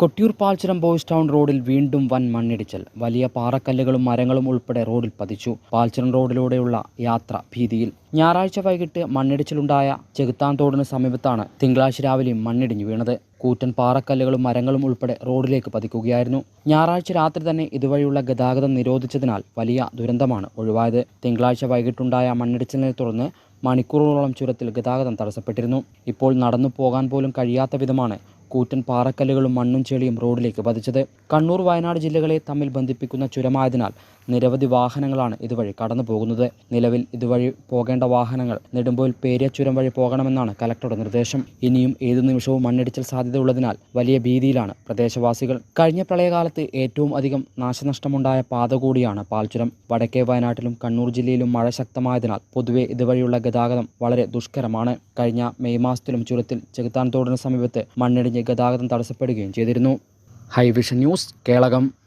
Kottiyoor Palchuram boys town റോഡിൽ വീണ്ടും വൻ മണ്ണിടിച്ചൽ. വലിയ പാറക്കല്ലുകളും മരങ്ങളും ഉൾപ്പെടെ റോഡിൽ പതിച്ചു. പാൽച്ചുരം റോഡിലൂടെയുള്ള യാത്ര ഭീതിയിൽ. ഞായറാഴ്ച വൈകിട്ട് മണ്ണിടിച്ചിലുണ്ടായ ചെകുത്താൻ തോടിന് സമീപത്താണ് തിങ്കളാഴ്ച രാവിലെയും മണ്ണിടിഞ്ഞു വീണത്. കൂറ്റൻ പാറക്കല്ലുകളും മരങ്ങളും ഉൾപ്പെടെ റോഡിലേക്ക് പതിക്കുകയായിരുന്നു. ഞായറാഴ്ച രാത്രി തന്നെ ഇതുവഴിയുള്ള ഗതാഗതം നിരോധിച്ചതിനാൽ വലിയ ദുരന്തമാണ് ഒഴിവായത്. തിങ്കളാഴ്ച വൈകിട്ടുണ്ടായ മണ്ണിടിച്ചിലിനെ തുടർന്ന് മണിക്കൂറുകളോളം ചുരത്തിൽ ഗതാഗതം തടസ്സപ്പെട്ടിരുന്നു. ഇപ്പോൾ നടന്നു പോകാൻ പോലും കഴിയാത്ത വിധമാണ് കൂറ്റൻ പാറക്കല്ലുകളും മണ്ണും ചെളിയും റോഡിലേക്ക് പതിച്ചത്. കണ്ണൂർ വയനാട് ജില്ലകളെ തമ്മിൽ ബന്ധിപ്പിക്കുന്ന ചുരമായതിനാൽ നിരവധി വാഹനങ്ങളാണ് ഇതുവഴി കടന്നു പോകുന്നത്. നിലവിൽ ഇതുവഴി പോകേണ്ട വാഹനങ്ങൾ നെടുമ്പോയിൽ പേരിയ ചുരം വഴി പോകണമെന്നാണ് കലക്ടറുടെ നിർദ്ദേശം. ഇനിയും ഏതു നിമിഷവും മണ്ണിടിച്ചൽ സാധ്യതയുള്ളതിനാൽ വലിയ ഭീതിയിലാണ് പ്രദേശവാസികൾ. കഴിഞ്ഞ പ്രളയകാലത്ത് ഏറ്റവും അധികം നാശനഷ്ടമുണ്ടായ പാത കൂടിയാണ് പാൽച്ചുരം. വടക്കേ വയനാട്ടിലും കണ്ണൂർ ജില്ലയിലും മഴ ശക്തമായതിനാൽ പൊതുവെ ഇതുവഴിയുള്ള ഗതാഗതം വളരെ ദുഷ്കരമാണ്. കഴിഞ്ഞ മെയ് മാസത്തിലും ചുരത്തിൽ ചെകുത്താൻ തോടിന് സമീപത്ത് മണ്ണിടിഞ്ഞ് ഗതാഗതം തടസ്സപ്പെടുകയും ചെയ്തിരുന്നു. High vision news Kelakam.